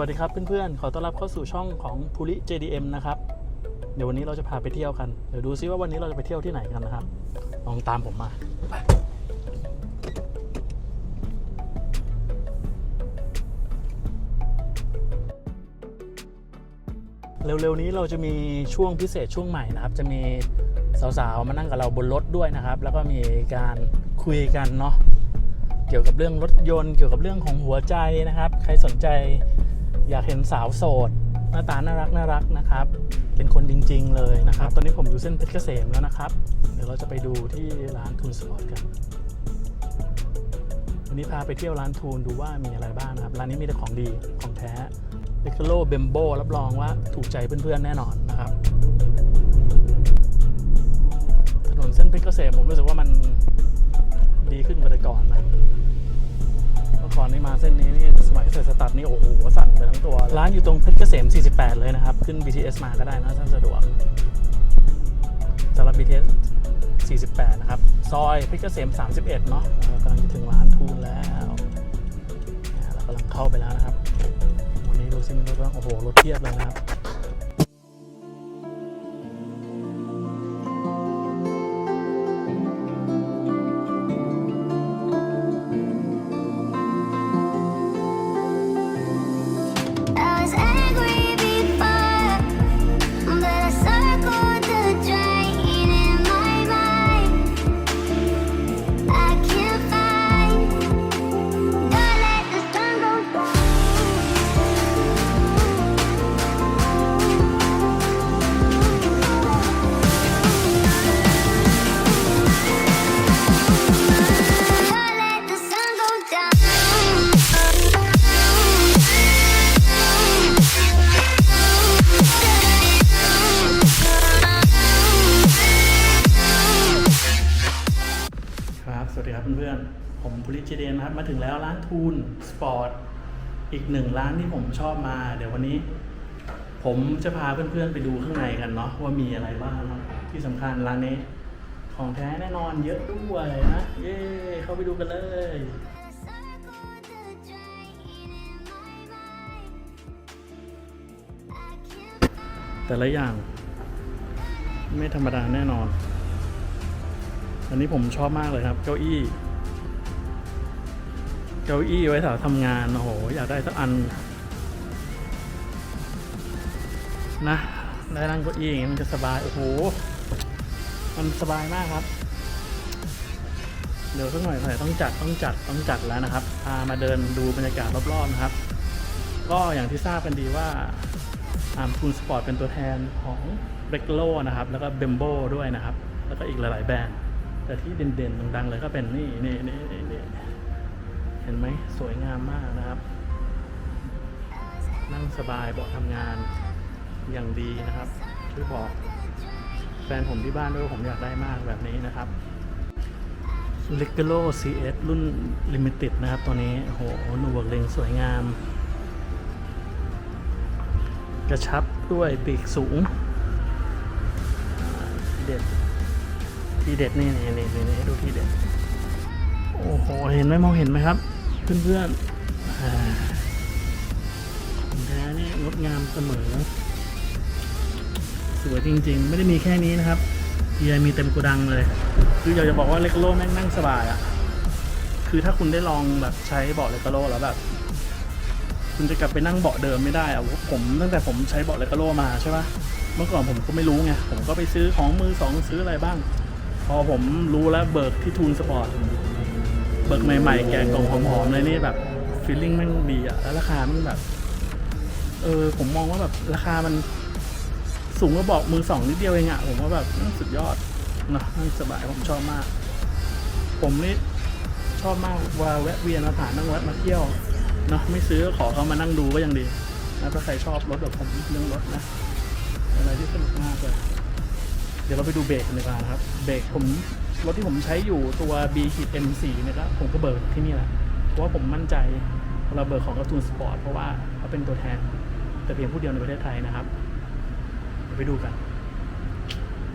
สวัสดีครับเพื่อนๆ ขอต้อนรับเข้าสู่ช่องของภูริ JDM นะครับ เดี๋ยววันนี้เราจะพาไปเที่ยวกัน เดี๋ยวดูซิว่าวันนี้เราจะไปเที่ยวที่ไหนกันนะครับ ลองตามผมมา เร็วๆนี้เราจะมีช่วงพิเศษช่วงใหม่นะครับ จะมีสาวๆ มานั่งกับเราบนรถด้วยนะครับ แล้วก็มีการคุยกันเนาะ เกี่ยวกับเรื่องรถยนต์ เกี่ยวกับเรื่องของหัวใจนะครับ ใครสนใจ อยากเห็นสาวโสดหน้าตาน่ารักน่ารักนะครับ เป็นคนจริง ๆ เลยนะครับ ตอนนี้ผมอยู่เส้นเพชรเกษมแล้วนะครับ เดี๋ยวเราจะไปดูที่ร้านทูนสปอร์ตกัน วันนี้พาไปเที่ยวร้านทูนดูว่ามีอะไรบ้างนะครับ ร้านนี้มีแต่ของดีของแท้เ e คโลเบมโบรับรองว่าถูกใจเพื่อนๆแน่นอนนะครับ ถนนเส้นเพชรเกษมผมรู้สึกว่ามันดีขึ้นกว่าแต่ก่อนนะเมื่อก่อนนี่มาเส้นนี้นี่สมัยใส่สตัดนี่โอ้โห ร้านอยู่ตรงเพชรเกษม 48 เลยนะครับ ขึ้น BTS มาก็ได้นะถ้าสะดวกสำหรับ BTS 48 นะครับ ซอยเพชรเกษม 31 เนาะเรากำลังจะถึงร้านทูนแล้วเรากำลังเข้าไปแล้วนะครับ วันนี้ดูซิมีรถบ้างโอ้โห รถเทียบเลยนะครับ เจเดนนะครับมาถึงแล้วร้านทูนสปอร์ตอีกหนึ่งร้านที่ผมชอบมา เดี๋ยววันนี้ ผมจะพาเพื่อนๆไปดูข้างในกันเนาะว่ามีอะไรบ้างที่สำคัญร้านนี้ ของแท้แน่นอนเยอะด้วยนะเย้เข้าไปดูกันเลยแต่ละอย่าง ไม่ธรรมดาแน่นอน อันนี้ผมชอบมากเลยครับ เก้าอี้ เก้าอี้ไว้สำหรับทำงาน โอ้โห อยากได้สักอัน นะ ได้นั่งเก้าอี้อย่างนี้มันจะสบาย โอ้โห มันสบายมากครับ เดี๋ยวสักหน่อยหน่อยต้องจัดต้องจัดต้องจัดแล้วนะครับพามาเดินดูบรรยากาศรอบๆนะครับ ก็อย่างที่ทราบกันดีว่าอาร์มทูนสปอร์ตเป็นตัวแทนของเบรกโลนะครับ แล้วก็เบมโบด้วยนะครับ แล้วก็อีกหลายๆแบรนด์ แต่ที่เด่นๆดังๆเลยก็เป็นนี่นี่นี่น ห็นไหมสวยงามมากนะครับ นั่งสบายเบาะทำงานอย่างดีนะครับช่วยบอกแฟนผมที่บ้านด้วยผมอยากได้มากแบบนี้นะครับ l e g a l o CS รุ่น Limited นะครับ ตัวนี้โหหนวกเลงสวยงาม กระชับด้วยปีกสูงทีเด็ด ทีเด็ดนี่นี่นี่นี่ให้ดูทีเด็ด โอ้โห เห็นไหมมองเห็นไหมครับ เพื่อนๆของแท้นี่งดงามเสมอ สวยจริงๆ ไม่ได้มีแค่นี้นะครับเฮียมีเต็มโกดังเลย คืออยากจะบอกว่าเลกโลแม่งนั่งสบายอะ่ะ คือถ้าคุณได้ลองแบบใช้เบาะเลกโลแล้วแบบ คุณจะกลับไปนั่งเบาะเดิมไม่ได้อะผมตั้งแต่ผมใช้เบาะเลกโลมาใช่ปะเมื่อก่อนผมก็ไม่รู้ไง ผมก็ไปซื้อของมือสองซื้ออะไรบ้าง พอผมรู้แล้วเบิกที่ทูนสปอร์ต เบิกใหม่ๆ แกะกล่องหอมๆเลยนี่แบบฟีลลิ่งแม่งดีอะแล้วราคามันแบบ เออ ผมมองว่าแบบราคามันสูงกว่าเบอกมือสองนิดเดียวเองอะผมว่าแบบสุดยอดเนอะนสบายผมชอบมาก ผมนี่ชอบมากว่าแวะเวียนมาผ่านนั่งแวะมาเที่ยวเนาะไม่ซื้อขอเขามานั่งดูก็ยังดีนะถ้าใครชอบรถแบบผมเรื่องรถนะอะไรที่สนุกมากเลยเดี๋ยวเราไปดูเบรกกันดีกว่านะครับ เบรกผม รถที่ผมใช้อยู่ตัว B ขีด M4 เนี่ยก็ผมก็เบิกที่นี่แหละ เพราะว่าผมมั่นใจเราเบิกของกระตูนสปอร์ตเพราะว่าเขาเป็นตัวแทน แต่เพียงผู้เดียวในประเทศไทยนะครับเดี๋ยวไปดูกัน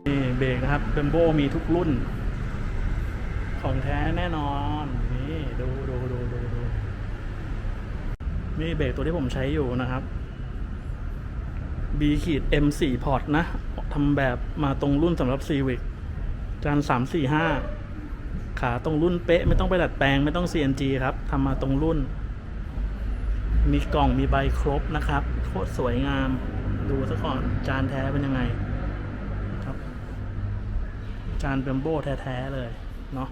นี่เบรกนะครับเบมโบมีทุกรุ่น ของแท้แน่นอน นี่ดูดูดูดูดูนี่เบรกตัวที่ผมใช้อยู่นะครับ B ขีด M 4พอร์ตนะทำแบบมาตรงรุ่นสำหรับ Civic จาน3 4 5ขาตรงรุ่นเป๊ะ ไม่ต้องไปดัดแปลงไม่ต้อง CNG ครับทำมาตรงรุ่น มีกล่องมีใบครบนะครับโคตรสวยงาม ดูซะก่อนจานแท้เป็นยังไงครับ จานเบมโบแท้ๆเลยเนาะ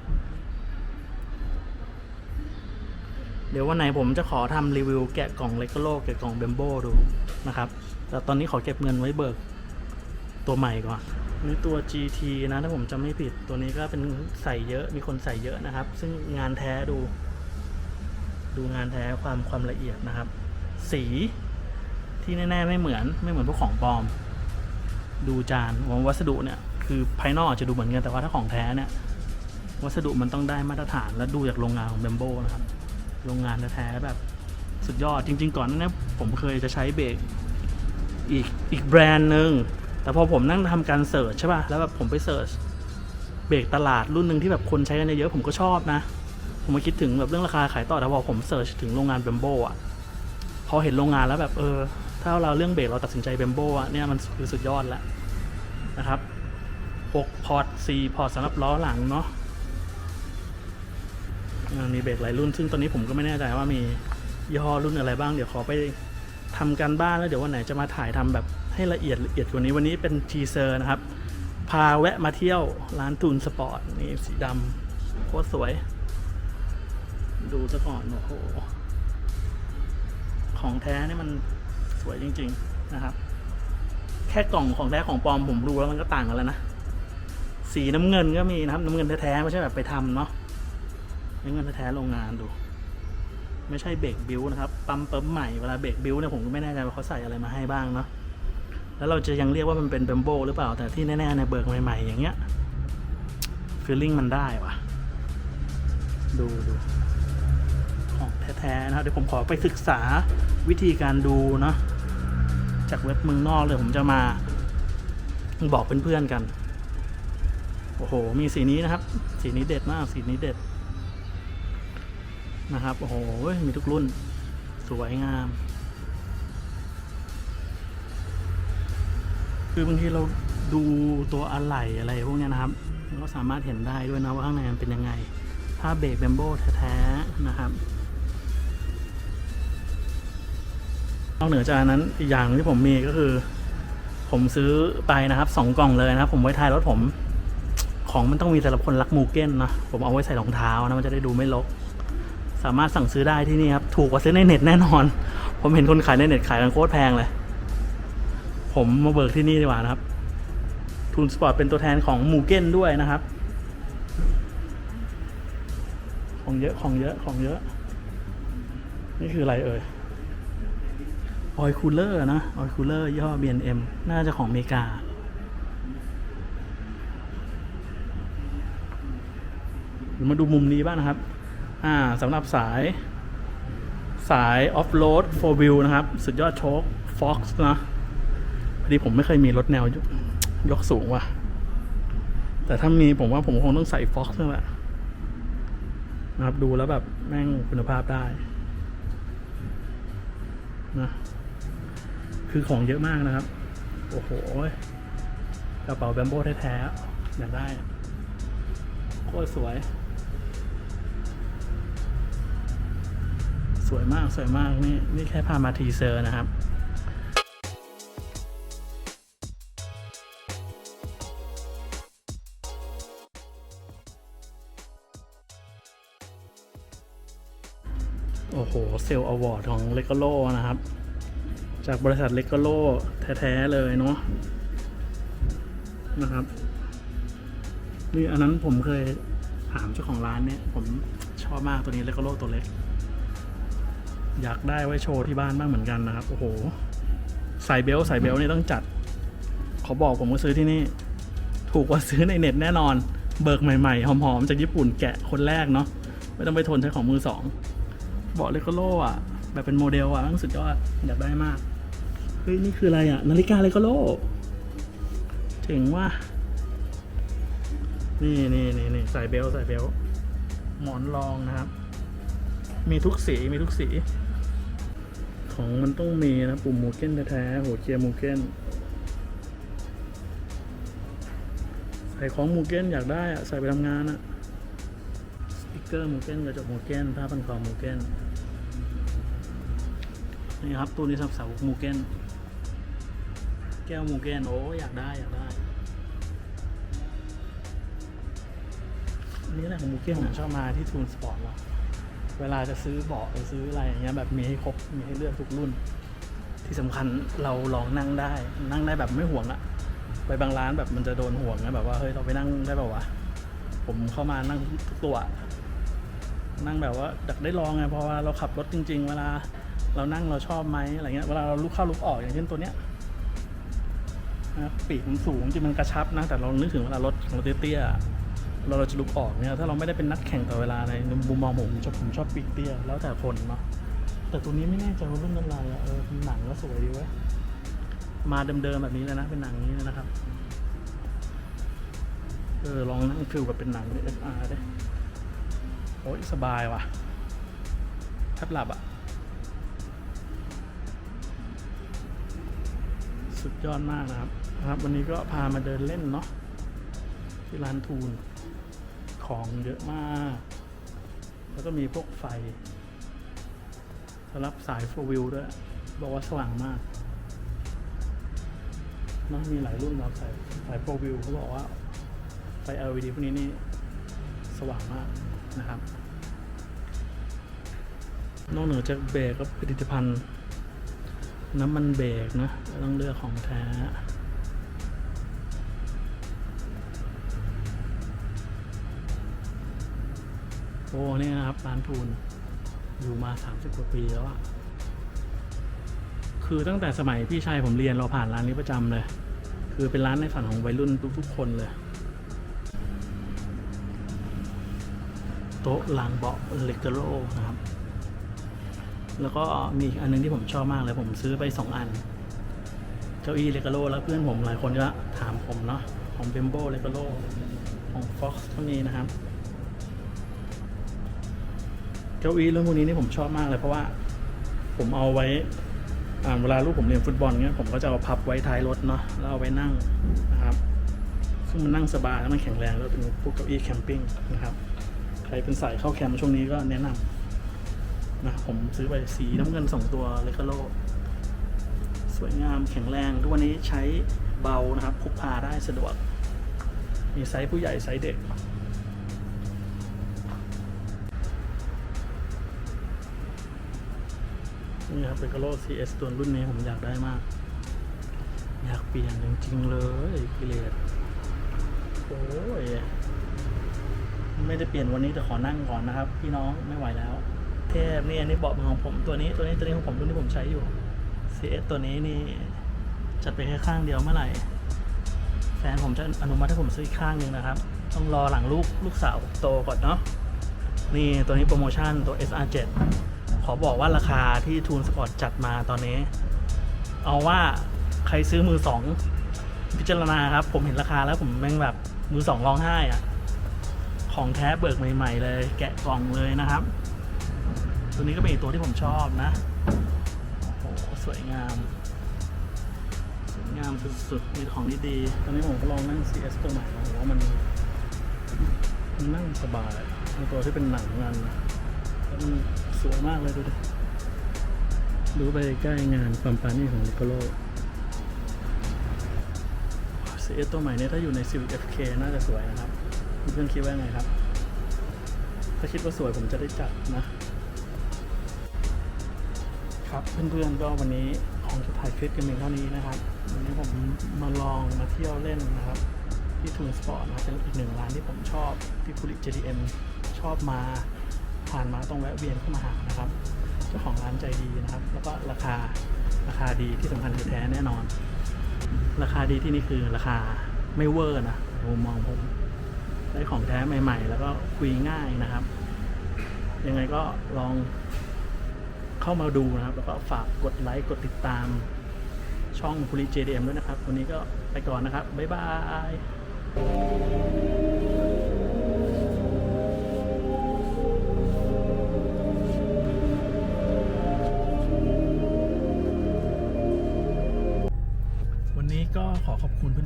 เดี๋ยววันไหนผมจะขอทำรีวิวแกะกล่องเลกโลแกะกล่องเบมโบดูนะครับ แต่ตอนนี้ขอเก็บเงินไว้เบิกตัวใหม่ก่อน นี่ตัว GT นะถ้าผมจำไม่ผิดตัวนี้ก็เป็นใส่เยอะมีคนใส่เยอะนะครับ ซึ่งงานแท้ดู ดูงานแท้ความความละเอียดนะครับ สีที่แน่ๆไม่เหมือนไม่เหมือนพวกของปลอม ดูจานวัสดุเนี่ยคือภายนอกอาจจะดูเหมือนกันแต่ว่าถ้าของแท้เนี่ยวัสดุมันต้องได้มาตรฐานและดูจากโรงงานของเบมโบนะครับ โรงงานแท้ๆแบบสุดยอดจริง ๆ ก่อนหนานี้ผมเคยจะใช้เบรกอีกอีกแบรนด์หนึ่ง แต่พอผมนั่งทำการเสิร์ชใช่ป่ะ แล้วแบบผมไปเสิร์ชเบรกตลาดรุ่นหนึ่งที่แบบคนใช้กันเยอะผมก็ชอบนะ ผมมาคิดถึงแบบเรื่องราคาขายต่อ แต่พอผมเสิร์ชถึงโรงงานเบมโบอะ พอเห็นโรงงานแล้วแบบเออ ถ้าเราเรื่องเบรกเราตัดสินใจเบมโบอะเนี่ยมันคือสุดยอดแล้วนะครับ6พอร์ต4พอร์ตสำหรับล้อหลังเนาะมีเบรกหลายรุ่น ซึ่งตอนนี้ผมก็ไม่แน่ใจว่ามียี่ห้อรุ่นอะไรบ้าง เดี๋ยวขอไปทำการบ้านแล้วเดี๋ยววันไหนจะมาถ่ายทำแบบ ให้ละเอียดละเอียดกว่านี้วันนี้เป็นทีเซอร์นะครับ พาแวะมาเที่ยวร้านตูนสปอร์ตนี่สีดำโคตรสวย ดูซะก่อนโอ้โหของแท้นี่มันสวยจริง ๆนะครับ แค่กล่องของแท้ของปลอมผมดูแล้วมันก็ต่างกันแล้วนะสีน้ำเงินก็มีนะครับ น้ำเงินแท้ๆไม่ใช่แบบไปทำเนาะนี่เงินแท้ๆโรงงานดูไม่ใช่เบรกบิวนะครับ ปั๊มเปิมใหม่เวลาเบรกบิวเนี่ยผมก็ไม่แน่ใจว่าเขาใส่อะไรมาให้บ้างเนาะ แล้วเราจะยังเรียกว่ามันเป็นเบมโบหรือเปล่า แต่ที่แน่ๆในเบิกใหม่ ๆ อย่างเงี้ยฟีลลิ่งมันได้ว่ะ ดูดูของแท้ๆนะครับเดี๋ยวผมขอไปศึกษาวิธีการดูเนาะจากเว็บเมืองนอกเลยผมจะมา บอกเพื่อนๆกัน โอ้โห มีสีนี้นะครับ สีนี้เด็ดมาก สีนี้เด็ดนะครับ โอ้โห มีทุกรุ่น สวยงาม คือบางทีเราดูตัวอะไหล่อะไรพวกนี้นะครับเราก็สามารถเห็นได้ด้วยนะว่าข้างในมันเป็นยังไง ถ้าเบรกเบมโบแท้ๆนะครับนอกเหนือจากนั้นอีกอย่างที่ผมมีก็คือ ผมซื้อไปนะครับสองกล่องเลยนะครับ ผมไว้ท้ายรถผม ของมันต้องมีสำหรับคนรักมูเก้นนะผมเอาไว้ใส่รองเท้านะมันจะได้ดูไม่รกสามารถสั่งซื้อได้ที่นี่ครับ ถูกกว่าซื้อในเน็ตแน่นอน ผมเห็นคนขายในเน็ตขายกันโคตรแพงเลย ผมมาเบิกที่นี่ดีกว่านะครับทูนสปอร์ตเป็นตัวแทนของมูเก้นด้วยนะครับ ของเยอะของเยอะของเยอะ นี่คืออะไรเอ่ยออยคูลเลอร์นะออยคูลเลอร์ย่อ B&M น่าจะของอเมริกามาดูมุมนี้บ้างนะครับ อ่าสำหรับสายสายออฟโรด4 wheel นะครับ สุดยอดโชค Fox นะ ดีผมไม่เคยมีรถแนวยกยกสูงว่ะ แต่ถ้ามีผมว่าผมคงต้องใส่ Fox นั่นแหละนะครับดูแล้วแบบแม่งคุณภาพได้นะคือของเยอะมากนะครับ โอ้โหกระเป๋าแบมโบ้แท้ๆอยากได้อะโคตรสวย สวยมากสวยมากนี่นี่แค่พามาทีเซอร์นะครับ ซลอวอร์ดของเลกโลนะครับ จากบริษัทเลกโลแท้ๆเลยเนาะนะครับนี่อันนั้นผมเคยถามเจ้าของร้านเนี่ย ผมชอบมากตัวนี้เลกโลตัวเล็ก อยากได้ไว้โชว์ที่บ้านบ้างเหมือนกันนะครับ โอ้โหใส่เบลต์ใส่เบลต์นี่ต้องจัดเขาบอกผมก็ซื้อที่นี่ ถูกกว่าซื้อในเน็ตแน่นอน เบิกใหม่ๆหอมๆจากญี่ปุ่นแกะคนแรกเนาะไม่ต้องไปทนใช้ของมือสอง บอกเลโกโลอะ แบบเป็นโมเดลอะมันสุดยอดอยากได้มาก เฮ้ย นี่คืออะไรอะ นาฬิกาเลโกโลเจ๋งว่ะ นี่นี่นี่นี่ใส่เบลต์ใส่เบลต์หมอนรองนะครับ มีทุกสีมีทุกสี ของมันต้องมีนะ ปุ่มมูเก้นแท้ๆหัวเกียร์มูเก้นใส่ของมูเก้นอยากได้อะใส่ไปทำงานอะ เกอร์มูเก้นกระจกมูเก้นผ้าพันคอมูเก้นนี่ครับตัวนี้สับสาวมูเก้นแก้วมูเก้นโอ้อยากได้อยากได้อันนี่แหละของมูเก้นผมชอบมาที่ทูนสปอร์ตเราเวลาจะซื้อเบาะหรือซื้ออะไรอย่างเงี้ยแบบมีให้ครบมีให้เลือกทุกรุ่น ที่สำคัญเราลองนั่งได้ นั่งได้แบบไม่ห่วงอะไปบางร้านแบบมันจะโดนห่วงนะแบบว่าเฮ้ยเราไปนั่งได้เปล่าวะผมเข้ามานั่งทุกตัว นั่งแบบว่าดักได้ลองไงเพราะว่าเราขับรถจริง ๆ เวลาเรานั่งเราชอบไหมอะไรเงี้ยเวลาเราลุกเข้าลุกออกอย่างเช่นตัวเนี้ยนะปีกมันสูงจริงมันกระชับนะแต่เรานึกถึงเวลารถของเราเตี้ยๆเราเราจะลุกออกเนี่ยถ้าเราไม่ได้เป็นนักแข่งต่อเวลาในมุมมองผมชอบผมชอบปีกเตี้ยแล้วแต่คนเนาะแต่ตัวนี้ไม่แน่ใจว่ารุ่นอะไรอะเออหนังก็สวยดีเว้ยมาเดิมๆแบบนี้เลยนะเป็นหนังนี้นะครับเออลองนั่งฟิลแบบเป็นหนังเอฟอาร์ได้ โอ้ยสบายว่ะแทบหลับอะ สุดยอดมากนะครับนะครับ วันนี้ก็พามาเดินเล่นเนาะที่ร้านทูนของเยอะมาก แล้วก็มีพวกไฟสำหรับสายโฟวิวด้วย บอกว่าสว่างมากเนอะมีหลายรุ่นครับสายสายโฟวิวเขาบอกว่า ไฟ LED พวกนี้นี่ สว่างมาก นะครับ นอกเหนือจากเบรกก็ผลิตภัณฑ์ น้ำมันเบรกนะต้องเลือกของแท้โอ้นี่นะครับร้านทูนอยู่มา 30 กว่าปีแล้วอะคือตั้งแต่สมัยพี่ชายผมเรียนเราผ่านร้านนี้ประจำเลย คือเป็นร้านในฝันของวัยรุ่นทุกๆคนเลย โต๊ะล้างเบาะเลกเกโรนะครับ แล้วก็มีอันนึงที่ผมชอบมากเลยผมซื้อไปสองอัน เก้าอี้เลกโรแล้วเพื่อนผมหลายคนก็ถามผมเนาะของเบมโบเลกโรของ Fox ก็มีนะครับ เก้าอี้เรื่องพวกนี้นี่ผมชอบมากเลยเพราะว่าผมเอาไว้เวลาลูกผมเรียนฟุตบอลเงี้ยผมก็จะเอาพับไว้ท้ายรถเนาะแล้วเอาไว้นั่งนะครับซึ่งมันนั่งสบายแล้วมันแข็งแรงแล้วเป็นพวกเก้าอี้แคมปิ้งนะครับ รเป็นสายเข้าแคมป์ช่วงนี้ก็แนะนำนะผมซื้อไปสีน้ำเงินสองตัวเลคาโลสวยงามแข็งแรง ทุกวันนี้ใช้เบานะครับพกพาได้สะดวก มีไซส์ผู้ใหญ่ไซส์เด็กนี่ครับเลคาโล CS ตัวรุ่นนี้ผมอยากได้มาก อยากเปลี่ยนจริงๆเลยกิเลสโอ้ย ไม่ได้เปลี่ยนวันนี้แต่ขอนั่งก่อนนะครับ พี่น้องไม่ไหวแล้ว เทพนี่อันนี้เบาะของผมตัวนี้ตัวนี้ตัวนี้ของผมรุ่นที่ผมใช้อยู่ CS ตัวนี้นี่จัดไปแค่ข้างเดียวเมื่อไหร่ แฟนผมจะอนุมัติให้ผมซื้ออีกข้างหนึ่งนะครับ ต้องรอหลังลูกลูกสาวโตก่อนเนาะนี่ตัวนี้โปรโมชั่นตัว SR7 ขอบอกว่าราคาที่ทูนสปอร์ตจัดมาตอนนี้ เอาว่าใครซื้อมือสองพิจารณาครับ ผมเห็นราคาแล้วผมแม่งแบบมือสองร้องไห้อะ ของแท้เบิกใหม่ ๆ เลย แกะกล่องเลยนะครับ ตัวนี้ก็เป็นอีกตัวที่ผมชอบนะ โอ้โห สวยงาม สวยงามสุดๆ มีของดีๆตอนนี้ผมก็ลองนั่ง CS ตัวใหม่แล้วผมว่ามันมันนั่งสบายในตัวที่เป็นหนังงานนะแล้วมันสวยมากเลยดูดิดูไปใกล้งานปัมปานี่ของนิโคโล CS ตัวใหม่เนี่ยถ้าอยู่ใน Civic FK น่าจะสวยนะครับ เพื่อนคิดว่าไงครับ ถ้าคิดว่าสวยผมจะได้จัดนะ ครับเพื่อนๆก็วันนี้ของจะถ่ายคลิปกันเพียงเท่านี้นะครับ วันนี้ผมมาลองมาเที่ยวเล่นนะครับ ที่ทูนสปอร์ตนะเป็นอีกหนึ่งร้านที่ผมชอบที่คุริ JDM ชอบมาผ่านมาต้องแวะเวียนเข้ามาหานะครับเจ้าของร้านใจดีนะครับ แล้วก็ราคาราคาดีที่สำคัญคือแท้แน่นอน ราคาดีที่นี่คือราคาไม่เวอร์นะในมุมมองผม ได้ของแท้ใหม่ ๆ แล้วก็คุยง่ายนะครับ ยังไงก็ลองเข้ามาดูนะครับ แล้วก็ฝากกดไลค์กดติดตามช่องคุริ JDM ด้วยนะครับ วันนี้ก็ไปก่อนนะครับ บ๊ายบาย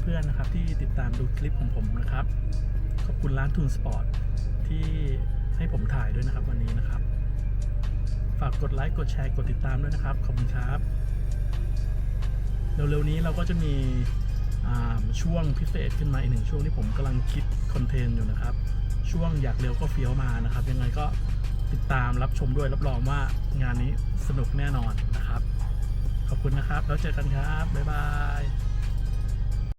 เพื่อนๆนะครับที่ติดตามดูคลิปของผมนะครับ ขอบคุณร้านทุนสปอร์ตที่ให้ผมถ่ายด้วยนะครับวันนี้นะครับ ฝากกดไลค์กดแชร์กดติดตามด้วยนะครับ ขอบคุณครับ เร็วๆนี้เราก็จะมีช่วงพิเศษขึ้นมาอีกหนึ่งช่วงที่ผมกำลังคิดคอนเทนต์อยู่นะครับ ช่วงอยากเร็วก็เฟี้ยวมานะครับ ยังไงก็ติดตามรับชมด้วยรับรองว่างานนี้สนุกแน่นอนนะครับ ขอบคุณนะครับ แล้วเจอกันครับ บ๊ายบาย